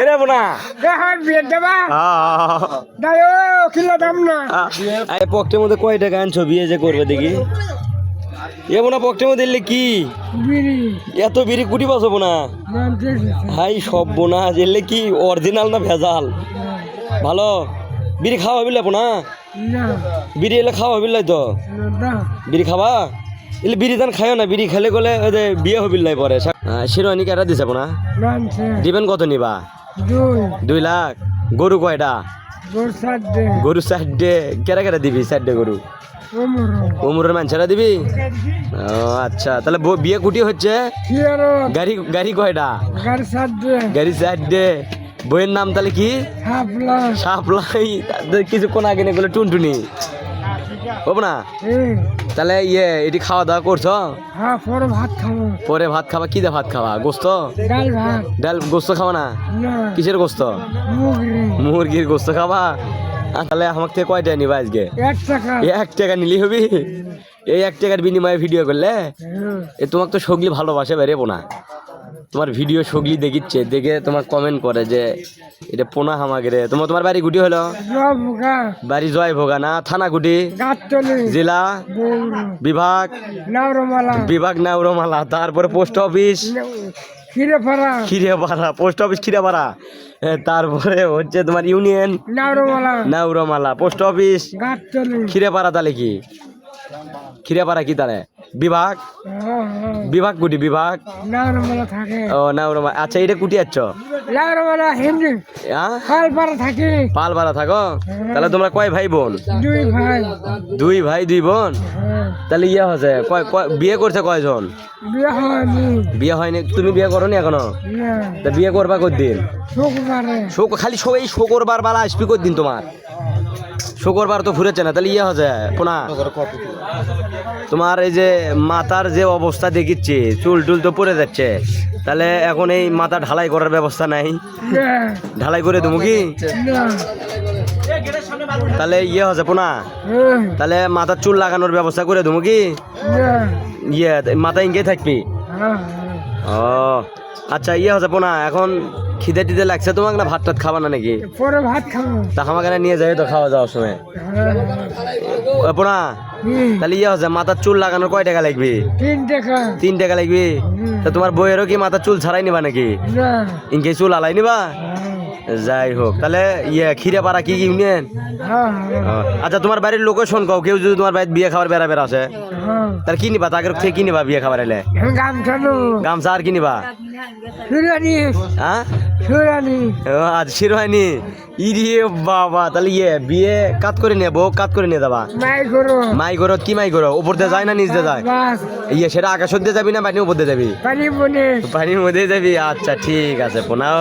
এরে বোনা? এখন বিয়ে দেবা। দাই ও কিলো দাম না। এই পকেটের মধ্যে কয় টাকা আনছো? বিয়ে যে করবে দেখি। এ বোনা পকেটের মধ্যে এলে কি? বিড়ি। এত বিড়ি কুটি বোনা? হাই সব বোনা কি অরিজিনাল না ভেজাল? ভালো? বিড়ি খাওয়া হবিল বোনা? বিড়ি এলে খাওয়া তো? বিড়ি খাবা? এলে বিড়ি দান খাইও না বিড়ি খেলে গেলে ওই যে বিয়ে হবিল নাই পরে। শিরোয়ানি কেটা দিছে জানছে। দিবেন কত নিবা? দুই। লাখ। গরু কয়টা গোর চারটে। কেরা কেরা দিবি চারটে গরু? উমরের মানুষেরা দিবি? ও আচ্ছা। তাহলে বিয়ে কুটি হচ্ছে? গাড়ি গাড়ি কয়টা গাড়ি গাড়ি বইয়ের নাম তাহলে কি? সাপলাই কিছুক্ষণ আগে না এগুলো টুনটুনি। না? তাহলে ইয়ে এটি খাওয়া দাওয়া করছ? হ্যাঁ পরে ভাত খাব। পরে ভাত খাবা? কি দিয়ে ভাত খাবা? গোস্ত? ডাল ভাত। ডাল গোস্ত খাবা না? কিসের গোস্ত? মুরগির। গোস্ত খাবা? তাহলে আমার থেকে কয়টা নিবা আজকে? এক টাকা। এক টাকা নিলি হবি? এই এক টাকার বিনিময়ে ভিডিও করলে? হ্যাঁ। এ তোমাকে তো সগলি ভালোবাসে বেরেবো না তোমার ভিডিও সগলি দেখিচ্ছে দেখে তোমার কমেন্ট করে যে এটা পোনা হামাকে রে। তোমার তোমার বাড়ি গুটি হলো? বাড়ি জয় ভোগা না? থানা গুটি জেলা? বিভাগ? নাওরমালা। বিভাগ নাউরমালা তারপরে post office? Khirepara post office Khirepara তারপরে হচ্ছে তোমার union? Naurmala post office? Khirepara তাহলে কি? খিরেপাড়া কি তাহলে? বিভাগ। বিভাগ কুটি বিভাগ? ও নাউরমালা আচ্ছা এটা কুটি হিন্দি হ্যাঁ? পালপাড়া থাকো? তাহলে তোমরা কয় ভাই বোন? দুই ভাই দুই বোন। তাহলে ইয়ে হচ্ছে কয় কয়- বিয়ে করছে কয়জন? বিয়ে হয়নি তুমি বিয়ে করো নি এখনও? তা বিয়ে করবা কদিন শোক খালি শো এই শোকরবার বালা আসবি দিন তোমার? শোকরবার তো ফুরেছে না, তাহলে ইয়ে হচ্ছে পোনা তোমার এই যে মাথার যে অবস্থা দেখিচ্ছি, চুল টুল তো পড়ে যাচ্ছে, তাহলে এখন এই মাথা ঢালাই করার ব্যবস্থা নাই? ঢালাই করে দেবো কি? তাহলে ইয়ে হচ্ছে পোনা তাহলে মাথার চুল লাগানোর ব্যবস্থা করে দেবো কি? ইয়ে মাথা ইঙ্গে থাকবি? ও। আচ্ছা ইয়ে হচ্ছে পোনা এখন খিদে টিদে লাগছে তোমাকে না ভাত টাত খাবা না নাকি? পরে ভাত খাব। তা আমাকে নিয়ে যাবে তো খাওয়া যাওয়ার সময়। পোনা তাহলে ইয়ে হচ্ছে মাথার চুল লাগানোর কয় টাকা লাগবে? তিন টাকা। তিন টাকা লাগবে? তা তোমার বইয়েরও কি মাথার চুল ছাড়াই নিবা নাকি? না। ইনকে চুল আলাই নিবা? যাই হোক তাহলে ইয়ে খিরে পাড়া কি কি ইউনিয়ন? হ্যাঁ, হ্যাঁ, আচ্ছা তোমার বাড়ির লোকেশন কও কেউ যদি তোমার বাড়িতে বিয়ে খাবার বেড়া বেড়া আছে হ্যাঁ। তাহলে কি নিবা? তাকে থেকে কি নিবা বিয়ে খাবার এলে? গামছা আর কি নিবা? আজ শিরোহানি। ইরে বাবা তাহলে ইয়ে বিয়ে কাত করে নিয়ে বউ কাত করে নিয়ে যাবা মাই করো কি মাই করো উপর দিয়ে যায় না নিচ দিয়ে যায়? ইয়ে সেটা আকাশ দিয়ে যাবি না পানি উপর দিয়ে যাবি? পানির মধ্যে যাবি? আচ্ছা ঠিক আছে পোনাও।